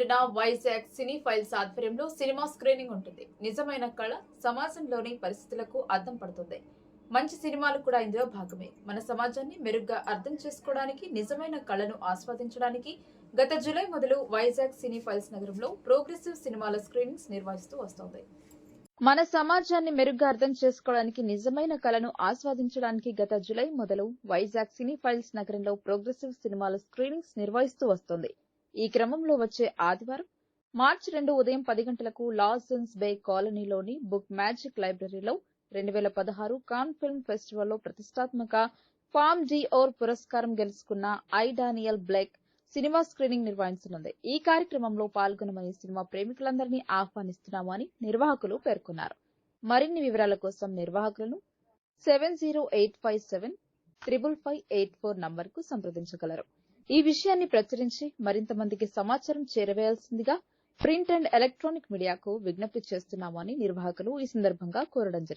March Vizag cine files ఆధ్వర్యంలో cinema screening ఉంటుంది. నిజమైన కళ సమాజంలోని పరిస్థితులకు అర్థం పడుతుంది. మంచి సినిమాలు కూడా ఇందులో భాగమే. మన సమాజాన్ని మెరుగ్గా అర్థం చేసుకోవడానికి నిజమైన కళను ఆస్వాదించడానికి గత జూలై మొదలు వైజాగ్ సినీ ఫైల్స్ నగరంలో ప్రోగ్రెసివ్ సినిమాల స్క్రీనింగ్స్ నిర్వహిస్తూ వస్తోంది. మన సమాజాన్ని మెరుగ్గా అర్థం చేసుకోవడానికి నిజమైన కళను ఆస్వాదించడానికి గత జులై మొదలు వైజాగ్ సినీ ఫైల్స్ నగరంలో ప్రోగ్రెసివ్ సినిమాల స్క్రీనింగ్స్ నిర్వహిస్తూ వస్తోంది. ఈ క్రమంలో వచ్చే ఆదివారం మార్చి రెండు ఉదయం పది గంటలకు లాసన్స్ బే కాలనీలోని బుక్ మ్యాజిక్ లైబ్రరీలో రెండు వేల పదహారు కాన్ ఫిల్మ్ ఫెస్టివల్లో ప్రతిష్టాత్మక ఫామ్ డి ఓర్ పురస్కారం గెలుచుకున్న I Daniel Blake cinema screening నిర్వహించనుంది. ఈ కార్యక్రమంలో పాల్గొనమని సినిమా ప్రేమికులందరినీ ఆహ్వానిస్తున్నామని నిర్వాహకులు పేర్కొన్నారు. మరిన్ని వివరాల కోసం నిర్వాహకులను seven zero eight five seven triple five eight four నంబర్కు సంప్రదించగలరు. ఈ విషయాన్ని ప్రచురించి మరింత మందికి సమాచారం చేరవేయాల్సిందిగా ప్రింట్ అండ్ ఎలక్ట్రానిక్ మీడియాకు విజ్ఞప్తి చేస్తున్నామని నిర్వాహకులు ఈ సందర్భంగా కోరడం జరిగింది.